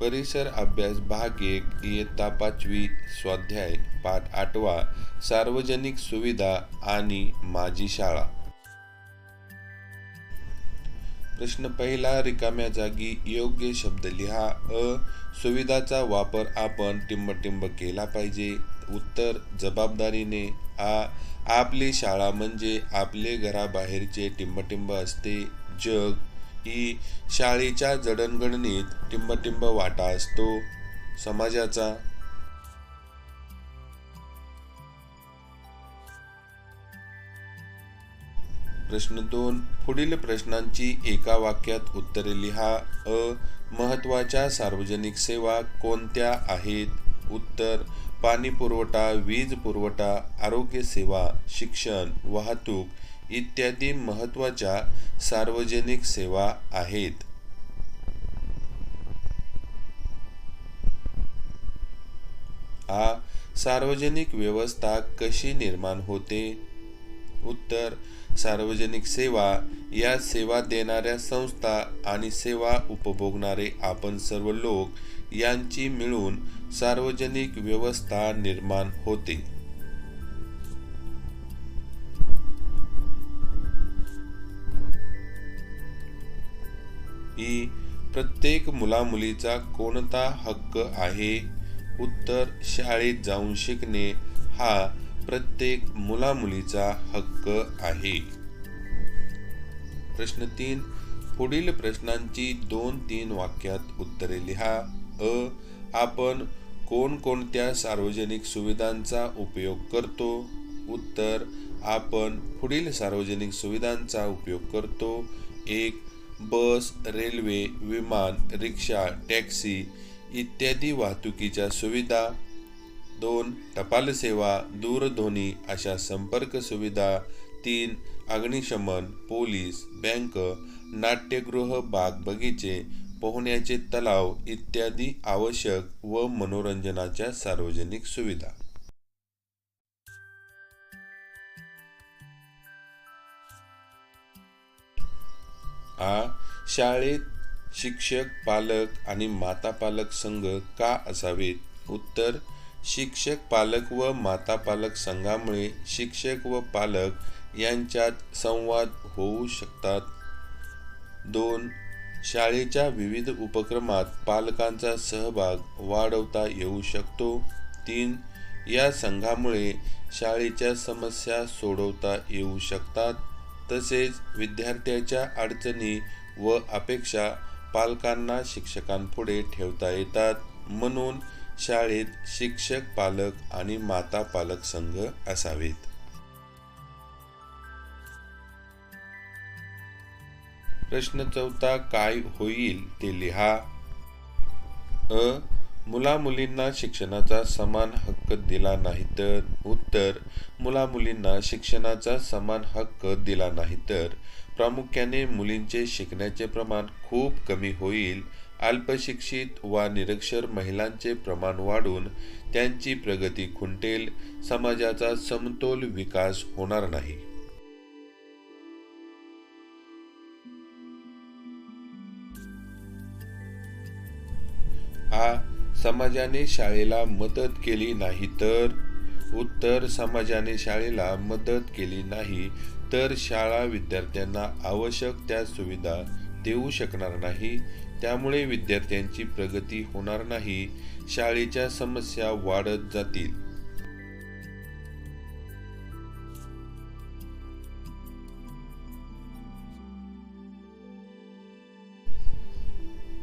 परिसर अभ्यास भाग एक इयत्ता पाचवी स्वाध्याय पाठ आठवा सार्वजनिक सुविधा आणि माझी शाळा. प्रश्न पहिला रिकाम्या जागी योग्य शब्द लिहा. अ सुविधाचा वापर आपण टिंबटिंब केला पाहिजे. उत्तर जबाबदारीने. आ आपली शाळा म्हणजे आपले घराबाहेरचे टिंबटिंब असते. जग की शाळेच्या जडणघडणीत टिंबटिंब वाटा असतो समाजाचा. प्रश्न दोन पुढील प्रश्नांची एका वाक्यात उत्तरे लिहा. अ महत्त्वाच्या सार्वजनिक सेवा कोणत्या आहेत? उत्तर पाणी पुरवठा वीज पुरवठा आरोग्य सेवा शिक्षण वाहतूक इत्यादी महत्त्वाच्या सार्वजनिक सेवा आहेत. आ. सार्वजनिक व्यवस्था कशी निर्माण होते? उत्तर. सार्वजनिक सेवा या सेवा देणाऱ्या संस्था आणि सेवा उपभोगणारे आपण सर्व लोक यांची मिळून सार्वजनिक व्यवस्था निर्माण होते. ही प्रत्येक मुलामुलीचा कोणता हक्क आहे? उत्तर शाळेत जाऊन शिकणे हा प्रत्येक मुलामुलीचा हक्क आहे. प्रश्न तीन. पुढील प्रश्नांची दोन तीन वाक्यात उत्तरे लिहा. अ. आपण कोणकोणत्या सार्वजनिक सुविधांचा उपयोग करतो? उत्तर. आपण पुढील सार्वजनिक सुविधांचा उपयोग करतो. एक बस रेल्वे विमान रिक्षा टॅक्सी इत्यादी वाहतुकीच्या सुविधा दोन टपाल सेवा दूरध्वनी अशा संपर्क सुविधा तीन अग्निशमन पोलीस बँक नाट्यगृह बाग बगीचे पोहण्याचे तलाव इत्यादी आवश्यक व मनोरंजनाच्या सार्वजनिक सुविधा. आ? शाळेत शिक्षक पालक आणि माता पालक संघ का असावेत? उत्तर शिक्षक पालक व माता पालक संघामुळे शिक्षक व पालक यांच्यात संवाद होऊ शकतात. दोन शाळेच्या विविध उपक्रमात पालकांचा सहभाग वाढवता येऊ शकतो. तीन या संघामुळे शाळेच्या समस्या सोडवता येऊ शकतात. तसेच विद्यार्थ्याच्या अडचणी व अपेक्षा पालकांना शिक्षकांपुढे ठेवता येतात. म्हणून शाळेत शिक्षक पालक आणि माता पालक संघ असावेत. प्रश्न चौथा काय होईल ते लिहा. अ मुला मुलींना शिक्षणाचा समान हक्क दिला नाही तर उत्तर मुला मुलींना शिक्षणाचा समान हक्क दिला नाही तर प्रामुख्याने मुलींचे शिकण्याचे प्रमाण खूप कमी होईल. अल्पशिक्षित वा निरक्षर महिलांचे प्रमाण वाढून त्यांची प्रगती खुंटेल. समाजाचा समतोल विकास होणार नाही. आ समाजाने शाळेला मदत केली नाही तर उत्तर समाजाने शाळेला मदत केली नाही तर शाळा विद्यार्थ्यांना आवश्यक त्या सुविधा देऊ शकणार नाही. त्यामुळे विद्यार्थ्यांची प्रगती होणार नाही. शाळेच्या समस्या वाढत जातील.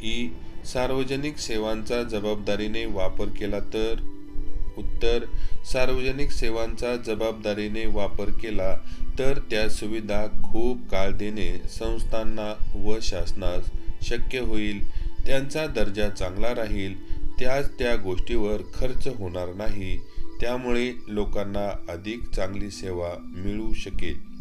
ई. सार्वजनिक सेवांचा जबाबदारीने वापर केला तर? उत्तर सार्वजनिक सेवांचा जबाबदारीने वापर केला तर त्या सुविधा खूप काळ देणे संस्थांना व शासनास शक्य होईल. त्यांचा दर्जा चांगला राहील. त्याच त्या गोष्टीवर खर्च होणार नाही. त्यामुळे लोकांना अधिक चांगली सेवा मिळू शकेल.